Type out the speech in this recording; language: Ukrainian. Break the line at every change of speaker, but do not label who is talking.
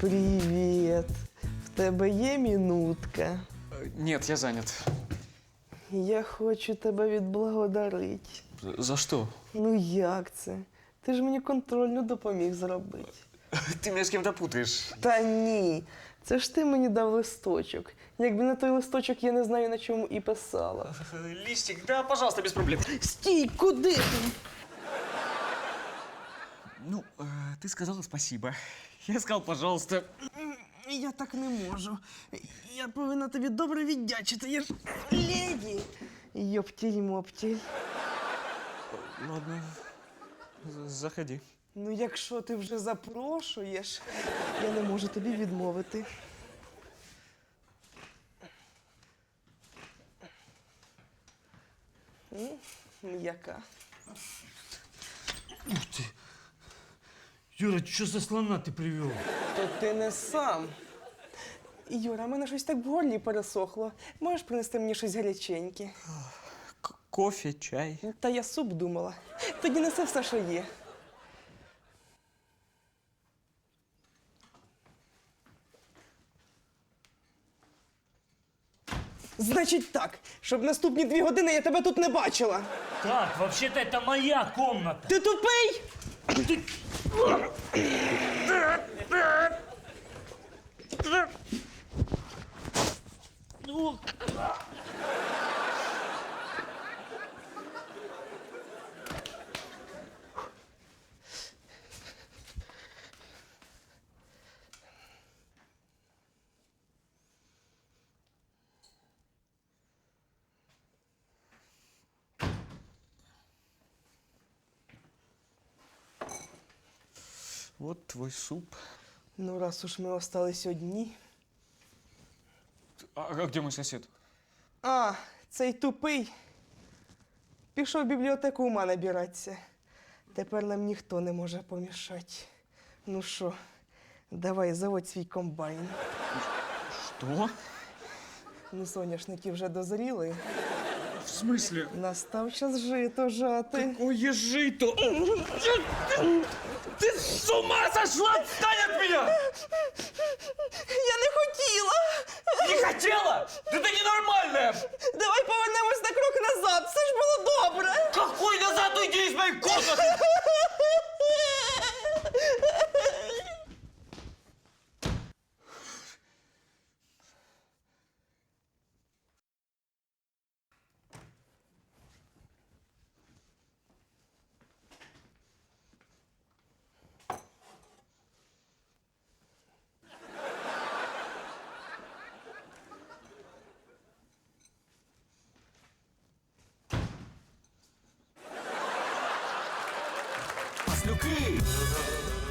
Привіт. В тебе є мінутка.
Э, Нет, я занят.
Я хочу тебе відблагодарити.
За что?
Ну як це? Ти ж мені контрольну допоміг зробити.
Ты меня с кем-то путаешь.
Та ні. Це ж ти мені дав листочок. Якби не той листочок, я не знаю, на чому і писала.
Листик, да, пожалуйста, без проблем.
Стій, куди ти?
Ты сказала спасибо. Я сказал, пожалуйста.
Я так не можу. Я повинна тобі добре віддячити. Я ж леді. Йоптіль моптіль.
Ладно, з- заходи.
Ну, якщо ти вже запрошуєш, я не можу тобі відмовити. М, М'яка.
Юра, что за слона ты привел?
То ти не сам. Юра, мене щось так в горлі пересохло. Можеш принести мені щось гаряченьке?
К- кофе, чай.
Та я суп думала. Тоді неси все, що є. Значить так, щоб наступні дві години я тебе тут не бачила.
Так, вообще-то это моя комната.
Ти тупий?
Ну,
Вот твой суп.
Ну, раз уж ми остались одні.
А, а где мой сосед?
А, цей тупий. Пішов в бібліотеку ума набиратися. Тепер нам ніхто не може помішати. Ну що, давай заводь свій комбайн.
Что?
Ну, соняшники вже дозріли.
В смысле?
Настав час жито жати.
Ой, жито! Ты с ума сошла? Отстань от меня!
Я не хотіла!
Не хотела? Да ты ненормальная!
Давай повернемось на крок назад, все ж було добре.
Какой назад уйди из моей комнаты!
do que?